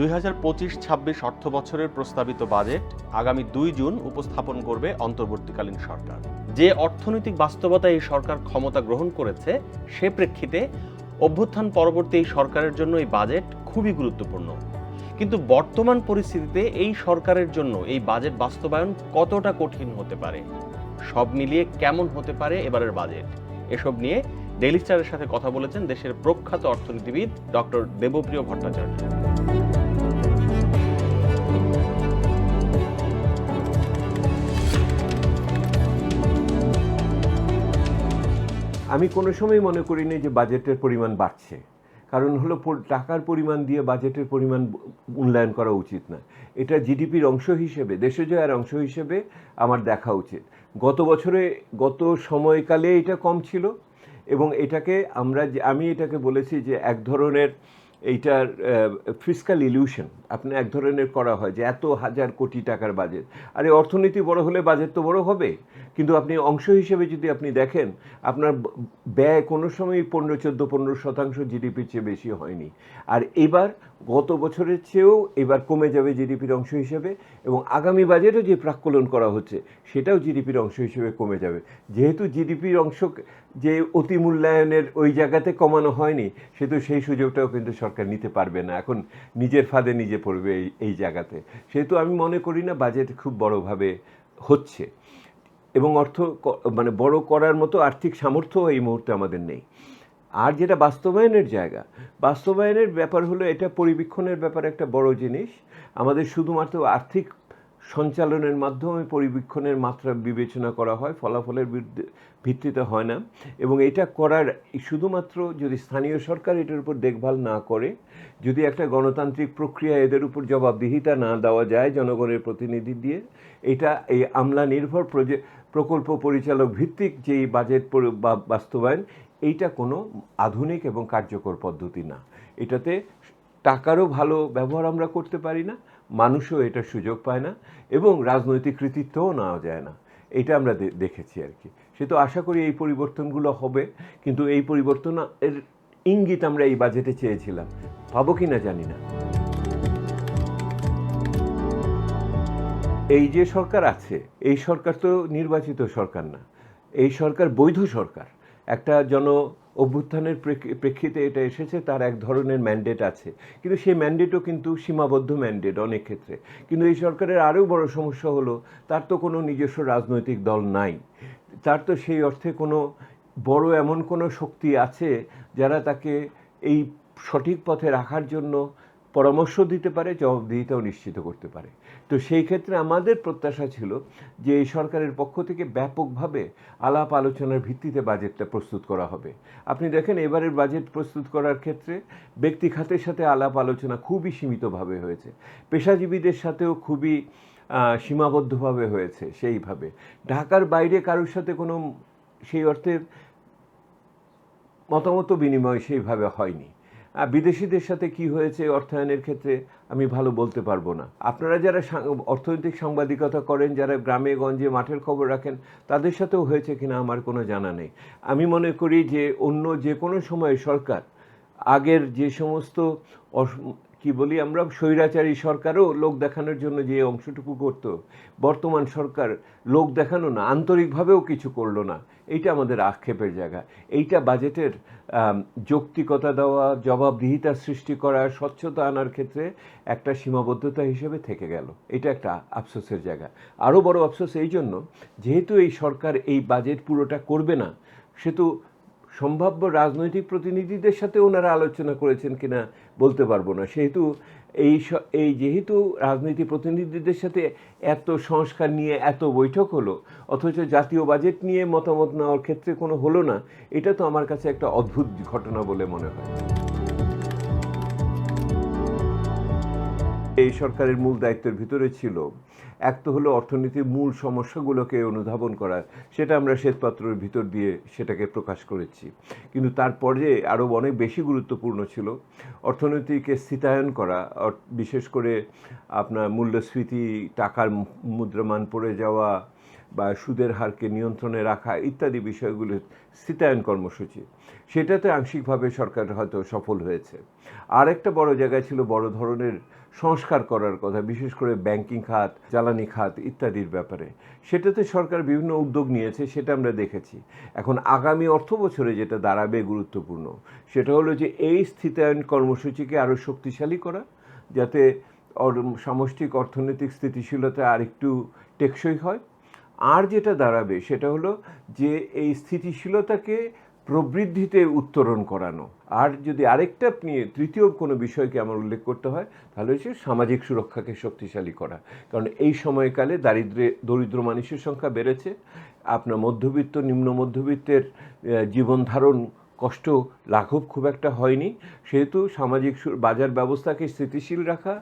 দুই হাজার পঁচিশ ছাব্বিশ অর্থ বছরের প্রস্তাবিত বাজেট আগামী দুই জুন উপস্থাপন করবে অন্তর্বর্তীকালীন সরকার। যে অর্থনৈতিক বাস্তবতা এই সরকার ক্ষমতা গ্রহণ করেছে, সে প্রেক্ষিতে অভ্যুত্থান পরবর্তী এই সরকারের জন্য এই বাজেট খুবই গুরুত্বপূর্ণ। কিন্তু বর্তমান পরিস্থিতিতে এই সরকারের জন্য এই বাজেট বাস্তবায়ন কতটা কঠিন হতে পারে? সব মিলিয়ে কেমন হতে পারে এবারের বাজেট? এসব নিয়ে ডেইলি স্টারের সাথে কথা বলেছেন দেশের প্রখ্যাত অর্থনীতিবিদ ডক্টর দেবপ্রিয় ভট্টাচার্য। আমি কোনো সময় মনে করিনি যে বাজেটের পরিমাণ বাড়ছে। কারণ হলো টাকার পরিমাণ দিয়ে বাজেটের পরিমাণ মূল্যায়ন করা উচিত না। এটা জিডিপির অংশ হিসেবে, দেশজয়ের অংশ হিসেবে আমার দেখা উচিত। গত বছরে, গত সময়কালে এটা কম ছিল এবং এটাকে আমরা যে, আমি এটাকে বলেছি যে এক ধরনের এইটার ফিসকাল ইলিউশন আপনি এক ধরনের করা হয় যে এত হাজার কোটি টাকার বাজেট আরে, অর্থনীতি বড় হলে বাজেট তো বড় হবে। কিন্তু আপনি অংশ হিসেবে যদি আপনি দেখেন, আপনার ব্যয় কোনো সময়ই পনেরো, চোদ্দ, পনেরো শতাংশ জিডিপির চেয়ে বেশি হয়নি। আর এবার গত বছরের চেয়েও এবার কমে যাবে জিডিপির অংশ হিসেবে এবং আগামী বাজেটও যে প্রাক্কলন করা হচ্ছে, সেটাও জিডিপির অংশ হিসেবে কমে যাবে। যেহেতু জিডিপির অংশ যে অতি মূল্যায়নের ওই জায়গাতে কমানো হয়নি সেহেতু সেই সুযোগটাও কিন্তু সরকার নিতে পারবে না। এখন নিজের ফাঁদে নিজে পড়বে এই এই জায়গাতে। সেহেতু আমি মনে করি না বাজেট খুব বড়োভাবে হচ্ছে। এবং অর্থ মানে বড় করার মতো আর্থিক সামর্থ্য এই মুহূর্তে আমাদের নেই। আর যেটা বাস্তবায়নের জায়গা, বাস্তবায়নের ব্যাপার হলো এটা পরিবীক্ষণের ব্যাপার একটা বড় জিনিস। আমাদের শুধুমাত্র আর্থিক সঞ্চালনের মাধ্যমে পরিবীক্ষণের মাত্রা বিবেচনা করা হয়, ফলাফলের ভিত্তিতে হয় না। এবং এটা করার শুধুমাত্র যদি স্থানীয় সরকার এটার উপর দেখভাল না করে, যদি একটা গণতান্ত্রিক প্রক্রিয়া এদের উপর জবাবদিহিতা না দেওয়া যায় জনগণের প্রতিনিধি দিয়ে, এটা এই আমলা নির্ভর প্রকল্প পরিচালক ভিত্তিক যেই বাজেট বা- বাস্তবায়ন এইটা কোনো আধুনিক এবং কার্যকর পদ্ধতি না। এটাতে টাকারও ভালো ব্যবহার আমরা করতে পারি না, মানুষও এটা সুযোগ পায় না এবং রাজনৈতিক কৃতিত্বও নেওয়া যায় না। এটা আমরা দেখেছি আর কি। সে তো আশা করি এই পরিবর্তনগুলো হবে, কিন্তু এই পরিবর্তন এর ইঙ্গিত আমরা এই বাজেটে চেয়েছিলাম। পাবো কি না জানি না। এই যে সরকার আছে, এই সরকার তো নির্বাচিত সরকার না, এই সরকার বৈধ সরকার। একটা জন অভ্যুত্থানের প্রেক্ষিতে এটা এসেছে, তার এক ধরনের ম্যান্ডেট আছে। কিন্তু সেই ম্যান্ডেটও কিন্তু সীমাবদ্ধ ম্যান্ডেট অনেক ক্ষেত্রে। কিন্তু এই সরকারের আরও বড় সমস্যা হলো, তার তো কোনো নিজস্ব রাজনৈতিক দল নাই। তার তো সেই অর্থে কোনো বড় এমন কোনো শক্তি আছে, যারা তাকে এই সঠিক পথে রাখার জন্য পরামর্শ দিতে পারে জবাবদিহিতাও নিশ্চিত করতে পারে। তো সেই ক্ষেত্রে আমাদের প্রত্যাশা ছিল যে সরকারের পক্ষ থেকে ব্যাপকভাবে আলাপ আলোচনার ভিত্তিতে বাজেটটা প্রস্তুত করা হবে। আপনি দেখেন, এবারের বাজেট প্রস্তুত করার ক্ষেত্রে ব্যক্তি খাতের সাথে আলাপ আলোচনা খুবই সীমিতভাবে হয়েছে। পেশাজীবীদের সাথেও খুবই সীমাবদ্ধভাবে হয়েছে সেইভাবে। ঢাকার বাইরে কারোর সাথে কোনো সেই অর্থের মতামত বিনিময় সেইভাবে হয়নি। বিদেশিদের সাথে কি হয়েছে অর্থায়নের ক্ষেত্রে আমি ভালো বলতে পারব না। আপনারা যারা অর্থনৈতিক সাংবাদিকতা করেন, যারা গ্রামে, গঞ্জে মাঠের খবর রাখেন, তাদের সাথেও হয়েছে কিনা আমার কোনো জানা নেই। আমি মনে করি যে অন্য যে কোনো সময়ে সরকার আগের যে সমস্ত কি বলি, আমরা স্বৈরাচারী সরকারও লোক দেখানোর জন্য যে অংশটুকু করত, বর্তমান সরকার লোক দেখানো না, আন্তরিকভাবেও কিছু করল না, এইটা আমাদের আক্ষেপের জায়গা। এইটা বাজেটের যৌক্তিকতা দেওয়া জবাবদিহিতা সৃষ্টি করা, স্বচ্ছতা আনার ক্ষেত্রে একটা সীমাবদ্ধতা হিসেবে থেকে গেল। এটা একটা আফসোসের জায়গা। আরও বড় আফসোস এই জন্য, যেহেতু এই সরকার এই বাজেট পুরোটা করবে না সেহেতু সম্ভাব্য রাজনৈতিক প্রতিনিধিদের সাথে ওনারা আলোচনা করেছেন কিনা বলতে পারব না। সেহেতু এই এই যেহেতু রাজনৈতিক প্রতিনিধিদের সাথে এত সংস্কার নিয়ে এত বৈঠক হলো, অথচ জাতীয় বাজেট নিয়ে মতামত নেওয়ার ক্ষেত্রে কোনো হলো না, এটা তো আমার কাছে একটা অদ্ভুত ঘটনা বলে মনে হয়। এই সরকারের মূল দায়িত্বের ভিতরে ছিল। এক তো হলো অর্থনীতির মূল সমস্যাগুলোকে অনুধাবন করা, সেটা আমরা শ্বেতপত্রের ভিতর দিয়ে সেটাকে প্রকাশ করেছি। কিন্তু তারপরে আরও অনেক বেশি গুরুত্বপূর্ণ ছিল অর্থনীতিকে স্থিতায়ন করা বিশেষ করে আপনার মূল্যস্ফীতি, টাকার মুদ্রামান পড়ে যাওয়া বা সুদের হারকে নিয়ন্ত্রণে রাখা ইত্যাদি বিষয়গুলো স্থিতায়ন কর্মসূচি। সেটাতে আংশিকভাবে সরকার হয়তো সফল হয়েছে। আর একটা বড় জায়গায় ছিল বড় ধরনের সংস্কার করার কথা, বিশেষ করে ব্যাংকিং খাত, জ্বালানি খাত ইত্যাদির ব্যাপারে। সেটাতে সরকার বিভিন্ন উদ্যোগ নিয়েছে, সেটা আমরা দেখেছি। এখন আগামী অর্থ বছরে যেটা দাঁড়াবে গুরুত্বপূর্ণ, সেটা হলো যে এই স্থিতায়ন কর্মসূচিকে আরও শক্তিশালী করা, যাতে সামষ্টিক অর্থনৈতিক স্থিতিশীলতা আরেকটু টেকসই হয়। আর যেটা দাঁড়াবে সেটা হলো যে এই স্থিতিশীলতাকে প্রবৃদ্ধিতে উত্তরণ করানো। আর যদি আরেকটা নিয়ে, তৃতীয় কোনো বিষয়কে আমার উল্লেখ করতে হয়, তাহলে হচ্ছে সামাজিক সুরক্ষাকে শক্তিশালী করা। কারণ এই সময়কালে দারিদ্রে, দরিদ্র মানুষের সংখ্যা বেড়েছে। আপনার মধ্যবিত্ত, নিম্ন মধ্যবিত্তের জীবনধারণ কষ্ট লাঘব খুব একটা হয়নি। সেহেতু সামাজিক বাজার ব্যবস্থাকে স্থিতিশীল রাখা,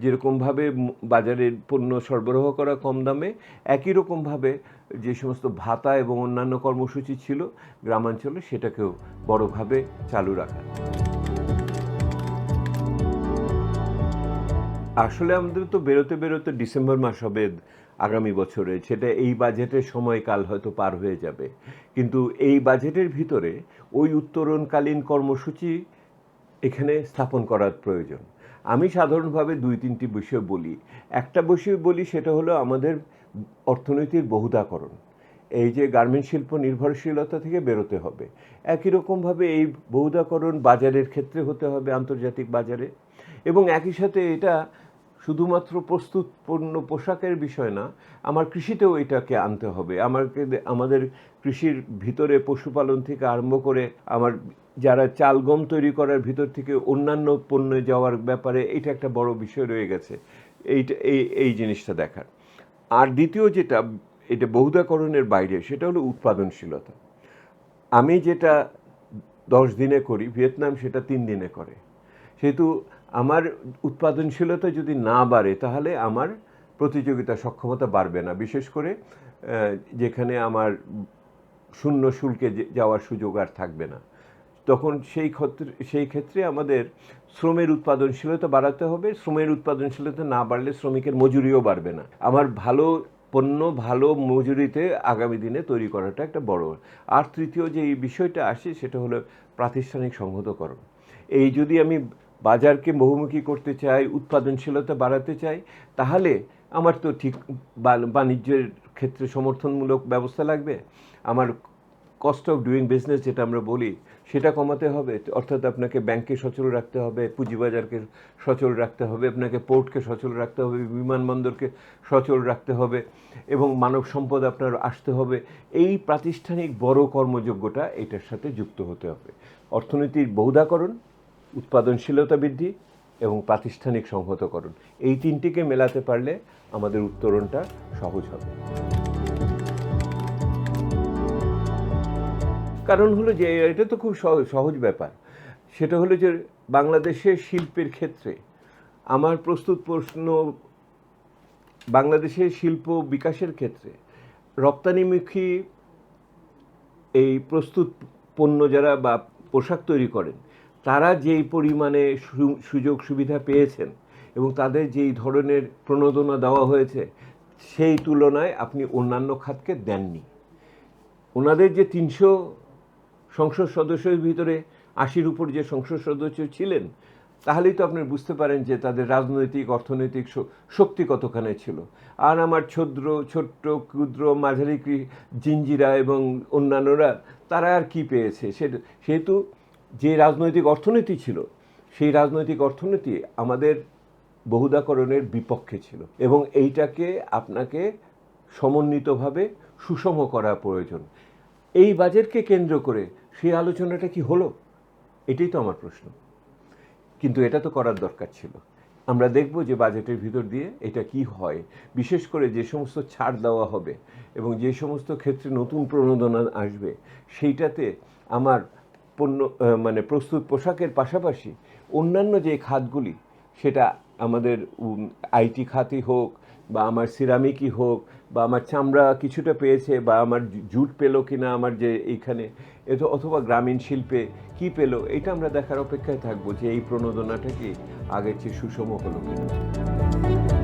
যেরকমভাবে বাজারের পণ্য সরবরাহ করা কম দামে, একই রকমভাবে যে সমস্ত ভাতা এবং অন্যান্য কর্মসূচি ছিল গ্রামাঞ্চলে সেটাকেও বড়ভাবে চালু রাখা। আসলে আমাদের তো বেরোতে বেরোতে ডিসেম্বর মাস হবে। আগামী বছরে, সেটা এই বাজেটের সময়কাল হয়তো পার হয়ে যাবে। কিন্তু এই বাজেটের ভিতরে ওই উত্তরণকালীন কর্মসূচি এখানে স্থাপন করার প্রয়োজন। আমি সাধারণভাবে দুই, তিনটি বিষয় বলি। একটা বিষয় বলি, সেটা হলো আমাদের অর্থনীতির বহুদাকরণ এই যে গার্মেন্ট শিল্প নির্ভরশীলতা থেকে বেরোতে হবে। একই রকমভাবে এই বহুদাকরণ বাজারের ক্ষেত্রে হতে হবে, আন্তর্জাতিক বাজারে। এবং একই সাথে এটা শুধুমাত্র প্রস্তুত পণ্য পোশাকের বিষয় না, আমার কৃষিতেও এটাকে আনতে হবে। আমাকে আমাদের কৃষির ভিতরে পশুপালন থেকে আরম্ভ করে আমার যারা চাল গম তৈরি করার ভিতর থেকে অন্যান্য পণ্যে যাওয়ার ব্যাপারে এটা একটা বড় বিষয় রয়ে গেছে। এইটা এই এই জিনিসটা দেখার। আর দ্বিতীয় যেটা, এটা বহুদাকরণের বাইরে, সেটা হলো উৎপাদনশীলতা। আমি যেটা দশ দিনে করি, ভিয়েতনাম সেটা তিন দিনে করে। সেহেতু আমার উৎপাদনশীলতা যদি না বাড়ে, তাহলে আমার প্রতিযোগিতা সক্ষমতা বাড়বে না। বিশেষ করে যেখানে আমার শূন্য শুল্কে যাওয়ার সুযোগ আর থাকবে না। তখন সেই ক্ষেত্রে সেই ক্ষেত্রে আমাদের শ্রমের উৎপাদনশীলতা বাড়াতে হবে। শ্রমের উৎপাদনশীলতা না বাড়লে শ্রমিকের মজুরিও বাড়বে না। আমার ভালো পণ্য, ভালো মজুরিতে আগামী দিনে তৈরি করাটা একটা বড়। আর তৃতীয় যে এই বিষয়টা আসে, সেটা হলো প্রাতিষ্ঠানিক সংহতকরণ। এই যদি আমি বাজারকে বহুমুখী করতে চাই, উৎপাদনশীলতা বাড়াতে চাই, তাহলে আমার তো ঠিক বাণিজ্যের ক্ষেত্রে সমর্থনমূলক ব্যবস্থা লাগবে। আমার কস্ট অফ ডুইং বিজনেস যেটা আমরা বলি, সেটা কমাতে হবে। অর্থাৎ আপনাকে ব্যাংকে সচল রাখতে হবে, পুঁজিবাজারকে সচল রাখতে হবে, আপনাকে পোর্টকে সচল রাখতে হবে, বিমানবন্দরকে সচল রাখতে হবে এবং মানব সম্পদ আপনার আসতে হবে। এই প্রাতিষ্ঠানিক বড় কর্মযোগ্যটা এটার সাথে যুক্ত হতে হবে। অর্থনীতির বহুদাকরণ উৎপাদনশীলতা বৃদ্ধি এবং প্রাতিষ্ঠানিক সংহতকরণ। এই তিনটিকে মেলাতে পারলে আমাদের উত্তরণটা সহজ হবে। কারণ হলো যে, এটা তো খুব সহ- সহজ ব্যাপার। সেটা হলো যে, বাংলাদেশের শিল্পের ক্ষেত্রে আমার প্রস্তুত প্রশ্ন, বাংলাদেশের শিল্প বিকাশের ক্ষেত্রে রপ্তানিমুখী এই প্রস্তুত পণ্য যারা বা পোশাক তৈরি করেন তারা যেই পরিমাণে সুযোগ সুবিধা পেয়েছেন এবং তাদের যেই ধরনের প্রণোদনা দেওয়া হয়েছে, সেই তুলনায় আপনি অন্যান্য খাতকে দেননি। ওনাদের যে তিনশো সংসদ সদস্যের ভিতরে আশির উপর যে সংসদ সদস্য ছিলেন, তাহলেই তো আপনি বুঝতে পারেন যে তাদের রাজনৈতিক, অর্থনৈতিক শক্তি কতখানি ছিল। আর আমার ক্ষুদ্র ছোট্ট, ক্ষুদ্র, মাঝারি জিঞ্জিরা এবং অন্যান্যরা, তারা আর কি পেয়েছে? সেহেতু যে রাজনৈতিক অর্থনীতি ছিল, সেই রাজনৈতিক অর্থনীতি আমাদের বহুদাকরণের বিপক্ষে ছিল এবং এইটাকে আপনাকে সমন্বিতভাবে সুষম করা প্রয়োজন। এই বাজেটকে কেন্দ্র করে সেই আলোচনাটা কি হলো? এটাই তো আমার প্রশ্ন। কিন্তু এটা তো করার দরকার ছিল। আমরা দেখব যে বাজেটের ভিতর দিয়ে এটা কি হয়। বিশেষ করে যে সমস্ত ছাড় দেওয়া হবে এবং যে সমস্ত ক্ষেত্রে নতুন প্রণোদনা আসবে, সেইটাতে আমার পণ্য মানে প্রস্তুত পোশাকের পাশাপাশি অন্যান্য যে খাতগুলি, সেটা আমাদের আইটি খাতই হোক বা আমার সিরামিকই হোক বা আমার চামড়া কিছুটা পেয়েছে বা আমার জুট পেল কি না আমার যে এইখানে এতো অথবা গ্রামীণ শিল্পে কি পেল, এটা আমরা দেখার অপেক্ষায় থাকব যে এই প্রণোদনাটা কি আগের চেয়ে সুষম হলো কিনা।